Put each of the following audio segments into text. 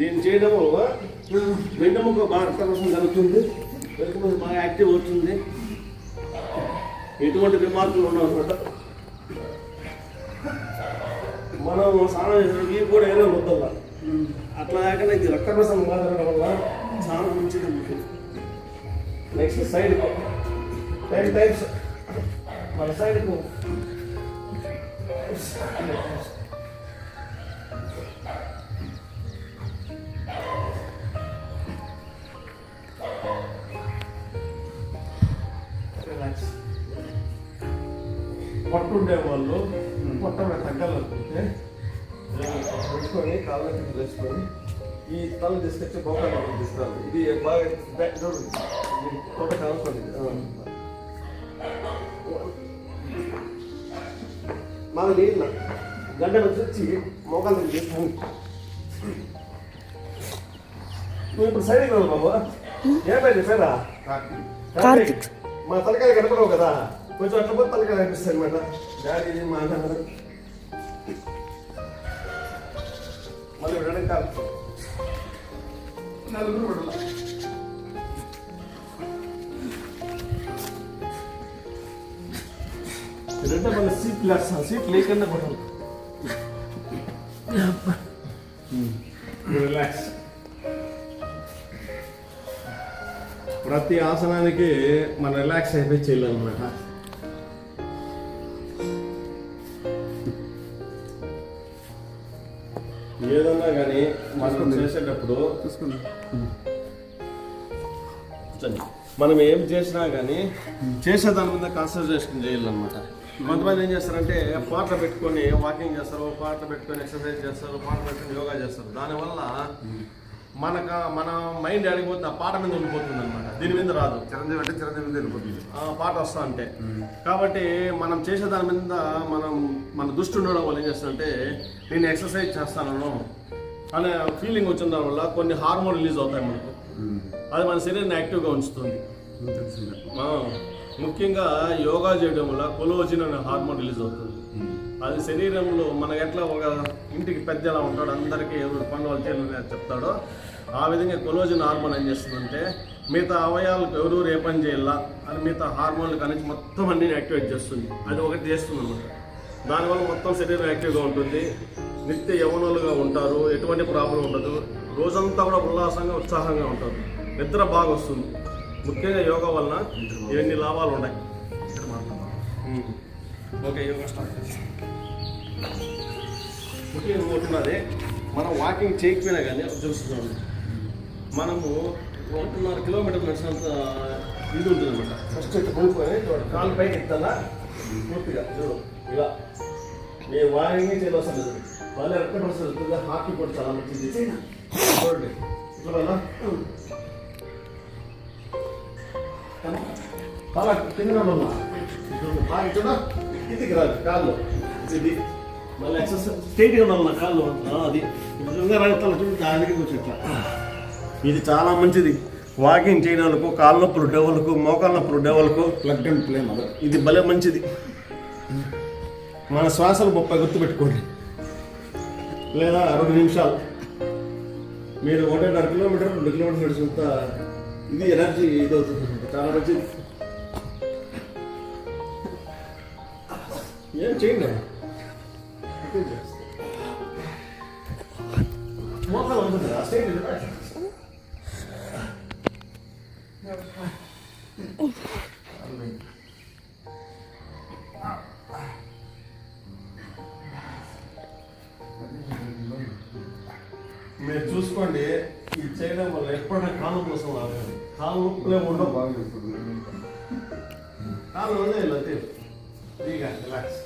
నేను చేయడం వల్ల వెన్నెముక బాగా రక్తకోశం జరుగుతుంది. వెన్నెముక బాగా యాక్టివ్ అవుతుంది. ఎటువంటి రిమార్కులు ఉండవన్నమాట. మనం స్నానం చేసిన ఇవి కూడా ఏదో వద్దల్లా? అట్లా కాకుండా ఇది రక్తకోశం మాదడం వల్ల చాలా మంచిది నెక్స్ట్ సైడ్ టెన్ టైప్స్ మన సైడ్కు రిలాక్స్ పట్టుండే వాళ్ళు పొట్ట తగ్గాలనుకుంటే పెట్టుకొని కాళ్ళ కింద వేసుకొని ఈ తల తీసుకొచ్చి బొక్కలు తీస్తారు. ఇది బాగా తోట కానుకోండి మన నీళ్ళ గంట వచ్చి మోకాలు తీసుకొని నువ్వు ఇప్పుడు సైడ్కి రావు బాబు. ఏమైంది పేరా? కార్తిక్. మా తలకాయ కనపడవు కదా. కొంచెం అట్లా పోతే తలకాయ కనిపిస్తుంది అనమాట డాడీ మా అన్న మళ్ళీ వెనక నలుగురు పడాలి రెండో మన సీట్ లాస్ సీట్ లేకుండా పడాలి రిలాక్స్. ప్రతి ఆసనానికి మన రిలాక్స్ అయిపోయి చేయాలన్నమాట ఏదన్నా కానీ మనం చేసేటప్పుడు. మనం ఏం చేసినా కానీ చేసే దాని మీద కాన్సన్ట్రేషన్ చేయాలన్నమాట. కొంతమంది ఏం చేస్తారంటే పాటలు పెట్టుకొని వాకింగ్ చేస్తారు పాటలు పెట్టుకొని ఎక్సర్సైజ్ చేస్తారు పాటలు పెట్టుకొని యోగా చేస్తారు. దానివల్ల మనకు మన మైండ్ అడిగిపోతే ఆ పాట మీద ఉండిపోతుంది అనమాట దీని మీద రాదు. చిరంజీవి అంటే చిరంజీవి మీద వెళ్ళిపోతుంది ఆ పాట వస్తా అంటే. కాబట్టి మనం చేసే దాని మీద మనం మన దృష్టి ఉండడం వల్ల ఏం చేస్తుందంటే నేను ఎక్సర్సైజ్ చేస్తాను అనే ఫీలింగ్ వచ్చిన దాని వల్ల కొన్ని హార్మోన్ రిలీజ్ అవుతాయి మనకు. అది మన శరీరాన్ని యాక్టివ్గా ఉంచుతుంది. ముఖ్యంగా యోగా చేయడం వల్ల కొలోజిన్ అనే హార్మోన్ రిలీజ్ అవుతుంది. అది శరీరంలో మనకి ఎట్లా ఒక ఇంటికి పెద్ద ఎలా ఉంటాడు అందరికీ ఎవరు పనులు వాళ్ళు చేయాలని చెప్తాడో. ఆ విధంగా కొలోజిన్ హార్మోన్ ఏం చేస్తుందంటే మిగతా అవయాలకు ఎవరు ఏ పని చేయాలా అని మిగతా హార్మోన్లు కానీ మొత్తం అన్ని యాక్టివేట్ చేస్తుంది. అది ఒకటి చేస్తుంది అనమాట దానివల్ల మొత్తం శరీరం యాక్టివ్గా ఉంటుంది. నిత్య యవనులుగా ఉంటారు ఎటువంటి ప్రాబ్లం ఉండదు. రోజంతా కూడా ఉల్లాసంగా ఉత్సాహంగా ఉంటారు. నిద్ర బాగా వస్తుంది. ముఖ్యంగా యోగా వలన ఇవన్నీ లాభాలు ఉన్నాయి. ఓకే యోగా స్టార్ట్ చేస్తాం ఓకే ఉన్నది. మనం వాకింగ్ చేయకపోయినా కానీ చూస్తున్నాం. మనము ఒకటిన్నర కిలోమీటర్ నడిచినంత ఇది ఉంటుంది అనమాట ఫస్ట్ ఇట్లా పడుకొని కాలు పైకి ఎత్తాలా పూర్తిగా చూడు ఇలా. ఏ వాకింగ్ చేయవలసిన అసలు లేదు వస్తుంది హాకీ కూడా చాలా మంచిది. చూడండి ఇట్లా వల్ల తల తిన్నమమ్మా బాగా చూడ ఇది రాదు కాళ్ళు ఇది మళ్ళీ ఎక్సర్సైజ్ స్ట్రైట్గా ఉండాలి కాళ్ళు అది నిజంగా రాదు చూడు దానికి కొంచెం ఇది చాలా మంచిది. వాకింగ్ చేయడానికి కాళ్ళ నొప్పులు డెవలకు మోకాళ్ళ నొప్పులు డెవలకు ప్లగ్ అండ్ ప్లే మదర్ ఇది భలే మంచిది. మన శ్వాసలు ముప్పై గుర్తుపెట్టుకోండి లేదా రెండు నిమిషాలు. మీరు ఒకటిన్నర కిలోమీటర్ రెండు కిలోమీటర్ నడిచినంత ఇది ఎనర్జీ ఇది అవుతుంది. చాలా మంచిది. ఏం చేయండి? మోకాలు ఉంటుంది ఆ స్టేట్ ఇది. మీరు చూసుకోండి ఇది చేయడం వల్ల ఎప్పుడైనా కాలం కోసం రాలేదు కాలం నొప్పులే ఉండవు. బాగా చేస్తుంది కాలం వదిలేదు అంతే రిలాక్స్.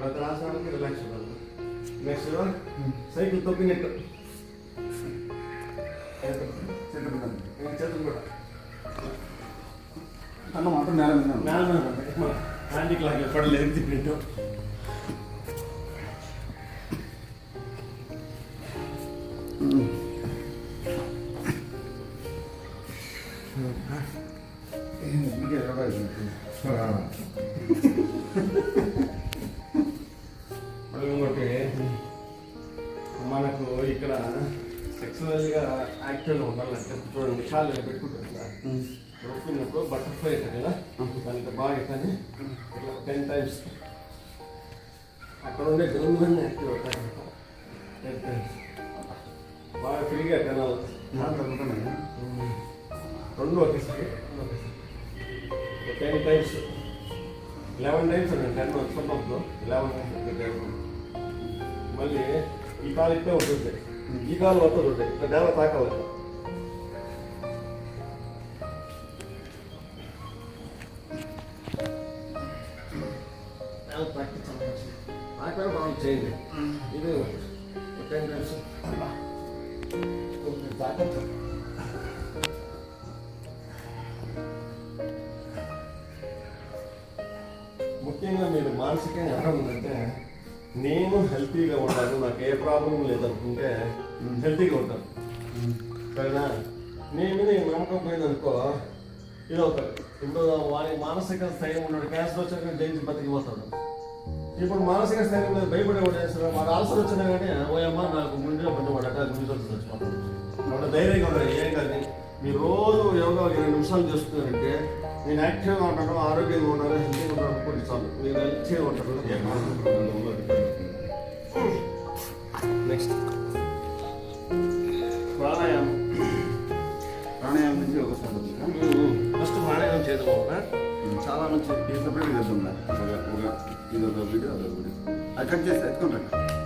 రిలాక్స్ ప్రతి ఆసనానికి రిలాక్స్ ఉండాలి నెక్స్ట్ సైకిల్ తొక్కినట్టు చేతులు చేతులు కూడా అన్న మాత్రం నేల మీద ఉంది. నేల మీద ఉంటాయి. హ్యాండీకి లాగా పడలేదు తిప్పినట్టు ఇంకే మనకు ఇక్కడ సెక్సువల్గా యాక్టివ్గా ఉండాలంటే చూడండి కాళ్ళు ఇలా పెట్టుకుంటారు కదా పెట్టుకున్నప్పుడు బటర్ఫ్లై ఉంటుంది కదా దానికి బాగా ఇట్లని ఇట్లా టెన్ టైమ్స్ అక్కడ ఉండే గెలుగులన్నీ యాక్టివ్ అవుతాయి టెన్ టైమ్స్ బాగా ఫ్రీగా కనాలి దాంట్లో ఉంటున్నాయి రెండు ఒకేసారి టెన్ టైమ్స్ లెవెన్ టైమ్స్ అండి టెన్ వచ్చినప్పుడు లెవెన్ టైమ్స్ మళ్ళీ ఈ కాలు ఇట్టే ఉంటుంది ఈ కాలు వస్తుంది ఉంటాయి ఇక్కడ నేల తాకాలి నేల చేయండి ఇది టెన్ టైమ్స్ తాకచ్చు ముఖ్యంగా మీరు మానసికంగా ఎలా ఉందంటే నేను హెల్తీగా ఉంటాను నాకు ఏ ప్రాబ్లం లేదనుకుంటే హెల్తీగా ఉంటాను. సరేనా? నేను మీద ఈ నమ్మకం పోయిందనుకో ఇది ఒక ఇప్పుడు వారి మానసిక స్థైర్యం ఉన్నాడు. క్యాన్సర్ వచ్చాక జయించి బతికిపోతాడు. ఇప్పుడు మానసిక స్థైర్యం లేదు భయపడే వాడు చేస్తారు మాకు ఆల్సర్ వచ్చినా కానీ ఓయమ్మ నాకు ముందుగా పెద్ద వాడు అట్లా వచ్చి వాడు ధైర్యంగా ఉంటాడు ఏం కానీ మీరు రోజు యోగా ఇరవై నిమిషాలు చేస్తున్నారంటే నేను యాక్టివ్గా ఉంటాను ఆరోగ్యంగా ఉంటాను హెల్తీగా ఉంటాను అనుకోండి చాలు మీరు హెల్తీగా ఉంటారు నెక్స్ట్ ప్రాణాయామం ప్రాణాయామం నుంచి ఒక సంబంధం ఫస్ట్ ప్రాణాయామం చేద్దాం చాలా మంచిది ఈ సపరేట్ చేద్దాం ఇది ఒక వీడియో అదొక వీడియో అది కట్ చేసి ఎత్తుకుంటాను